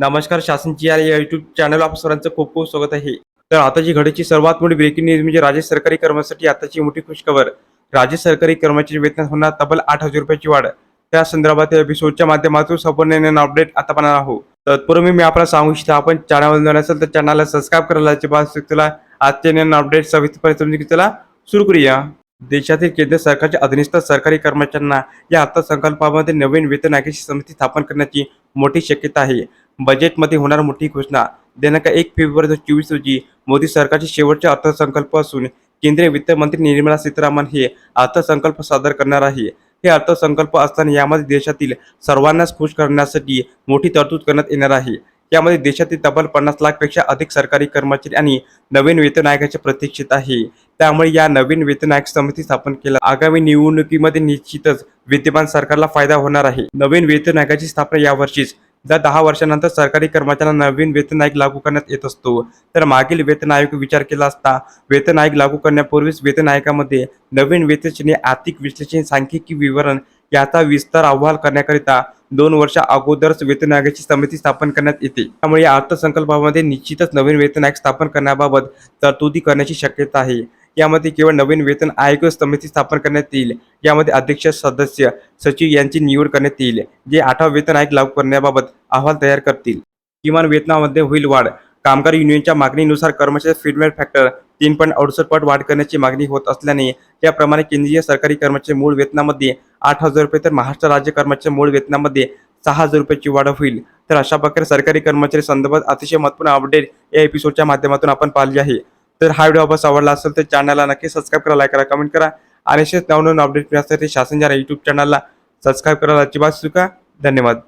नमस्कार शासनची या YouTube channel आप सरांचं खूप खूप स्वागत आहे. तर आताची घडीची सर्वात मोठी म्हणजे ब्रेकिंग न्यूज म्हणजे राज्य सरकारी कर्मचाऱ्यांसाठी आताची मोठी खुशखबर. राज्य सरकारी कर्मचारी वेतन होणार तब्बल आठ हजार रुपयाची वाढ. त्या संदर्भात एपिसोडच्या माध्यमातून संपूर्ण अपडेट आता पाहणार आहोत. तत्पूर्वी मी आपल्याला सांगू इच्छितो आपण चॅनलवर नवीन असेल तर चॅनलला सबस्क्राईब करायला अजिबात तुला आजचे नवीन अपडेट सविस्तरपणे समजून सुरू करूया. देशातील केंद्र सरकारच्या अधीनस्थ सरकारी कर्मचाऱ्यांना या अर्थसंकल्पामध्ये नवीन वेतन आयोगाची समिती स्थापन करण्याची मोठी शक्यता आहे. बजेटमध्ये होणार मोठी घोषणा. दिनांक एक फेब्रुवारी दोन चोवीस रोजी मोदी सरकारचे शेवटचे अर्थसंकल्प असून केंद्रीय वित्तमंत्री निर्मला सीतारामन हे अर्थसंकल्प सादर करणार आहे. हे अर्थसंकल्प असताना यामध्ये देशातील सर्वांनाच खुश करण्यासाठी मोठी तरतूद करण्यात येणार आहे. यामध्ये देशातील तब्बल पन्नास लाखपेक्षा अधिक सरकारी कर्मचारी आणि नवीन वेतन आयोगाचे प्रतीक्षेत आहे. त्यामुळे या नवीन वेतन आयोग समिती स्थापन केला. आगामी निवडणुकीमध्ये निश्चितच विद्यमान सरकारला फायदा होणार आहे. नवीन वेतन आयोगाची स्थापना यावर्षीच जर दहा वर्षानंतर सरकारी कर्मचाऱ्यांना नवीन वेतन आयोग लागू करण्यात येत असतो तर मागील वेतन आयोग विचार केला असता वेतन आयोग लागू करण्यापूर्वीच वेतन आयोगामध्ये नवीन वेतन आर्थिक विश्लेषण सांख्यिकी विवरण याचा विस्तार अहवाल करण्याकरिता दोन वर्ष अगोदरच वेतन आयोगाची समिती स्थापन करण्यात येते. त्यामुळे या अर्थसंकल्पामध्ये निश्चितच नवीन वेतन आयोग स्थापन करण्याबाबत तरतुदी करण्याची शक्यता आहे. यामध्ये केवळ नवीन वेतन आयोग समिती स्थापन करण्यात येईल. यामध्ये अध्यक्ष सदस्य सचिव यांची निवड करण्यात येईल जे आठवा वेतन आयोग लागू करण्याबाबत अहवाल तयार करतील. किमान वेतनामध्ये होईल वाढ. कामगार युनियनच्या मागणीनुसार कर्मचारी फीडबॅक फॅक्टर तीन पॉईंट अडुसष्ट पट वाढ करण्याची मागणी होत असल्याने त्याप्रमाणे केंद्रीय सरकारी कर्मचारी मूळ वेतनामध्ये आठ हजार रुपये तर महाराष्ट्र राज्य कर्मचारी मूळ वेतनामध्ये सहा हजार रुपयाची वाढ होईल. तर अशा प्रकारे सरकारी कर्मचारी संदर्भात अतिशय महत्त्वपूर्ण अपडेट या एपिसोडच्या माध्यमातून आपण पाहिली आहे. तर हा व्हिडिओ आपण आवडला असेल तर चॅनलला नक्की सबस्क्राईब करा लाईक करा कमेंट करा. आणि असेच नवनवीन अपडेट मिळण्यासाठी शासन युट्यूब चॅनलला सबस्क्राईब करायला अजिबात चुका धन्यवाद.